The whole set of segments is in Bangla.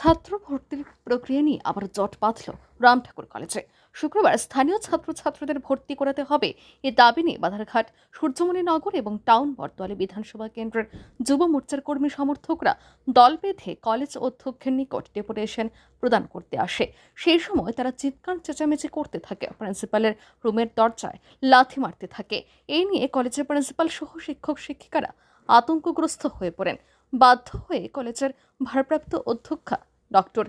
ছাত্র ভর্তির প্রক্রিয়া নিয়ে আবার জট বাঁধল রাম ঠাকুর কলেজে। শুক্রবার স্থানীয় ছাত্রছাত্রীদের ভর্তি করাতে হবে এ দাবি নিয়ে বাধারঘাট, সূর্যমণি নগর এবং টাউন বটতলা বিধানসভা কেন্দ্রের যুব মোর্চার কর্মী সমর্থকরা দল বেঁধে কলেজ অধ্যক্ষের নিকট ডেপুটেশন প্রদান করতে আসে। সেই সময় তারা চিৎকার, চেঁচামেচি করতে থাকে। প্রিন্সিপালের রুমের দরজায় লাথি মারতে থাকে। এই নিয়ে কলেজের প্রিন্সিপাল সহ শিক্ষক, শিক্ষিকারা আতঙ্কগ্রস্ত হয়ে পড়েন। বাধ্য হয়ে কলেজের ভারপ্রাপ্ত অধ্যক্ষা ডক্টর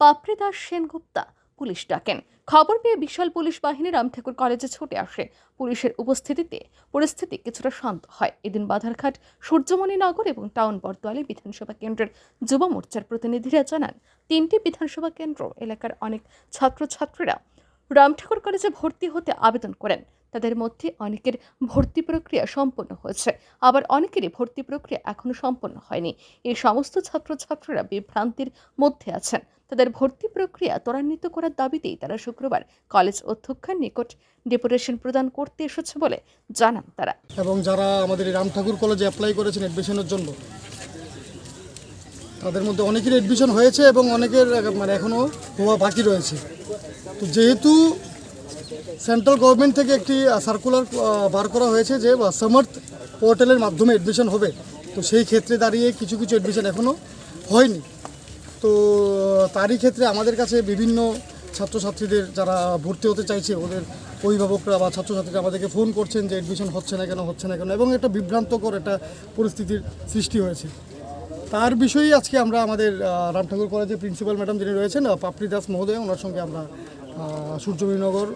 পাপড়ি দাস সেনগুপ্তা পুলিশ ডাকেন। খবর পেয়ে বিশাল পুলিশ বাহিনী রামঠাকুর কলেজে ছুটে আসে। পুলিশের উপস্থিতিতে পরিস্থিতি কিছুটা শান্ত হয়। এদিন বাধারঘাট, সূর্যমণি নগর এবং টাউন বর্দোয়ালি বিধানসভা কেন্দ্রের যুব মোর্চার প্রতিনিধিরা জানান, তিনটি বিধানসভা কেন্দ্র এলাকার অনেক ছাত্রছাত্রীরা রামঠাকুর কলেজে ভর্তি হতে আবেদন করেন। তাদের মধ্যে অনেকের ভর্তি প্রক্রিয়া সম্পন্ন হয়েছে। আবার অনেকেরই ভর্তি প্রক্রিয়া এখনও সম্পন্ন হয়নি। এই সমস্ত ছাত্রছাত্রীরা বিভ্রান্তির মধ্যে আছেন। তাদের ভর্তি প্রক্রিয়া ত্বরান্বিত করার দাবিতেই তারা শুক্রবার কলেজ অধ্যক্ষের নিকট ডেপুটেশন প্রদান করতে এসেছে বলে জানান তারা। এবং যারা আমাদের রাম ঠাকুর কলেজে অ্যাপ্লাই করেছেন অ্যাডমিশনের জন্য, তাদের মধ্যে অনেকের অ্যাডমিশন হয়েছে এবং অনেকের মানে এখনও হওয়া বাকি রয়েছে। তো যেহেতু সেন্ট্রাল গভর্নমেন্ট থেকে একটি সার্কুলার বার করা হয়েছে যে সমর্থ পোর্টালের মাধ্যমে অ্যাডমিশন হবে। তো সেই ক্ষেত্রে দাঁড়িয়ে কিছু কিছু অ্যাডমিশন এখনও হয়নি। তো তারই ক্ষেত্রে আমাদের কাছে বিভিন্ন ছাত্রছাত্রীদের যারা ভর্তি হতে চাইছে ওদের অভিভাবকরা বা ছাত্রছাত্রীরা আমাদেরকে ফোন করছেন যে অ্যাডমিশন হচ্ছে না কেন হচ্ছে না কেন এবং একটা বিভ্রান্তকর একটা পরিস্থিতির সৃষ্টি হয়েছে। তার বিষয়েই আজকে আমরা আমাদের আহ, রাম ঠাকুর কলেজের প্রিন্সিপাল ম্যাডাম যিনি রয়েছেন পাপড়ি দাস মহোদয় ওনার সঙ্গে আমরা সূর্যমণিনগর,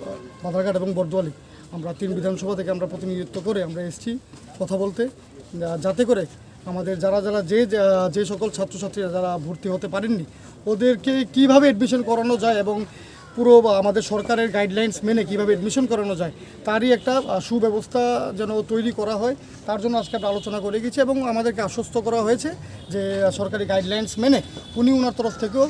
বাধারঘাট এবং বরদোয়ালি। আমরা তিন বিধানসভা থেকে আমরা প্রতিনিধিত্ব করে আমরা এসেছি কথা বলতে। যাতে করে আমাদের যারা যারা যে যে সকল ছাত্রছাত্রীরা যারা ভর্তি হতে পারেননি, ওদেরকে কীভাবে অ্যাডমিশন করানো যায় এবং পুরো আমাদের সরকারের গাইডলাইন্স মেনে কীভাবে অ্যাডমিশন করানো যায়, তারই একটা সুব্যবস্থা যেন তৈরি করা হয়, তার জন্য আজকে আমরা আলোচনা করে গেছি এবং আমাদেরকে আশ্বস্ত করা হয়েছে যে সরকারি গাইডলাইন্স মেনে উনি ওনার তরফ থেকেও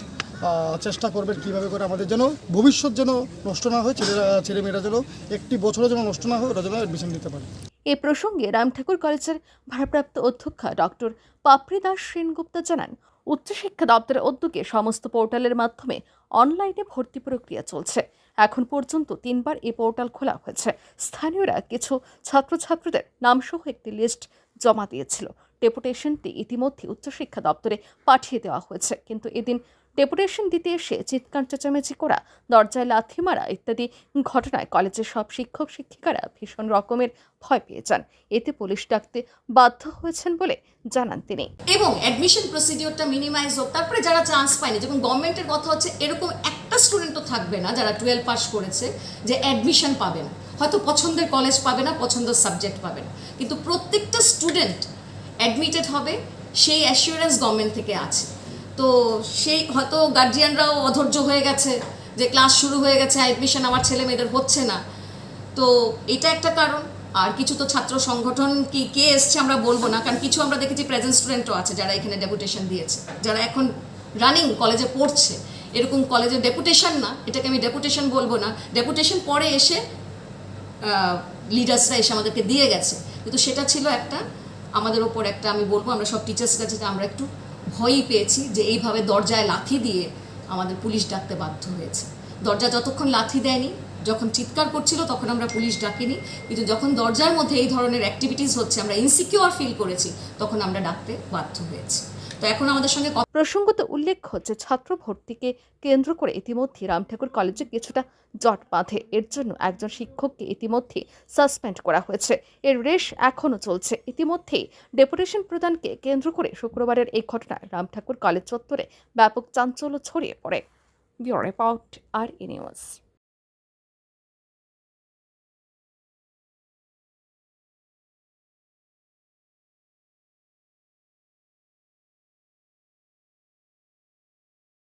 চেষ্টা করবেন কীভাবে করে আমাদের যেন ভবিষ্যৎ যেন নষ্ট না হয়, ছেলেরা, ছেলেমেয়েরা যেন একটি বছরও যেন নষ্ট না হয়, ওরা যেন অ্যাডমিশন নিতে পারে। এ প্রসঙ্গে রাম ঠাকুর কলেজের ভারপ্রাপ্ত অধ্যক্ষা ডক্টর পাপড়ি দাস সেনগুপ্তা জানান, উচ্চশিক্ষা দপ্তরের উদ্যোগে সমস্ত পোর্টালের মাধ্যমে অনলাইনে ভর্তি প্রক্রিয়া চলছে। এখন পর্যন্ত তিনবার এই পোর্টাল খোলা হয়েছে। স্থানীয়রা কিছু ছাত্রছাত্রীদের নামসহ একটি লিস্ট জমা দিয়েছিল। ডেপুটেশনটি ইতিমধ্যে উচ্চশিক্ষা দপ্তরে পাঠিয়ে দেওয়া হয়েছে, কিন্তু এদিন ডেপুটেশন দিতে এসে চিৎকার, চেঁচামেচি করা, দরজায় লাথি মারা ইত্যাদি ঘটনায় কলেজের সব শিক্ষক, শিক্ষিকারা ভীষণ রকমের ভয় পেয়ে যান। এতে পুলিশ ডাকতে বাধ্য হয়েছেন বলে জানান তিনি। এবং অ্যাডমিশন প্রসিডিওরটা মিনিমাইজ হোক, তারপরে যারা চান্স পায়নি যেমন গভর্নমেন্টের কথা হচ্ছে, এরকম একটা স্টুডেন্টও থাকবে না, যারা টুয়েলভ পাস করেছে, যে অ্যাডমিশন পাবে না। হয়তো পছন্দের কলেজ পাবে না, পছন্দের সাবজেক্ট পাবে না। কিন্তু প্রত্যেকটা স্টুডেন্ট অ্যাডমিটেড হবে, সেই অ্যাসিওরেন্স গভর্নমেন্ট থেকে আছে। তো সেই হয়তো গার্জিয়ানরাও অধৈর্য হয়ে গেছে যে ক্লাস শুরু হয়ে গেছে অ্যাডমিশন আমার ছেলে মেয়েদের হচ্ছে না। তো এটা একটা কারণ। আর কিছু তো ছাত্র সংগঠন কি, কে এসছে আমরা বলব না, কারণ কিছু আমরা দেখেছি প্রেজেন্ট স্টুডেন্টও আছে যারা এখানে ডেপুটেশন দিয়েছে, যারা এখন রানিং কলেজে পড়ছে। এরকম কলেজে ডেপুটেশন না, এটাকে আমি ডেপুটেশন বলব না। ডেপুটেশন পরে এসে লিডার্সরা এসে আমাদেরকে দিয়ে গেছে। কিন্তু সেটা ছিল একটা, আমাদের ওপর একটা আমি বলব, আমরা সব টিচার্স কাছে আমরা একটু ভয়ই পেয়েছি যে এইভাবে দরজায় লাথি দিয়ে আমাদের পুলিশ ডাকতে বাধ্য হয়েছে। দরজা যতক্ষণ লাথি দেয়নি যখন চিৎকার করছিল, তখন আমরা পুলিশ ডাকিনি। কিন্তু যখন দরজার মধ্যে এই ধরনের অ্যাক্টিভিটিস হচ্ছে, আমরা ইনসিকিউর ফিল করেছি, তখন আমরা ডাকতে বাধ্য হয়েছি। তো এখন আমাদের সঙ্গে প্রসঙ্গত উল্লেখ হচ্ছে, ছাত্র ভর্তিকে কেন্দ্র করে ইতিমধ্যে রামঠাকুর কলেজে কিছুটা জট বাঁধে। এর জন্য একজন শিক্ষককে ইতিমধ্যে সাসপেন্ড করা হয়েছে। এর রেশ এখনও চলছে। ইতিমধ্যেই ডেপুটেশন প্রদানকে কেন্দ্র করে শুক্রবারের এই ঘটনায় রামঠাকুর কলেজ চত্বরে ব্যাপক চাঞ্চল্য ছড়িয়ে পড়ে। ব্যুরো রিপোর্ট আর ই নিউজ।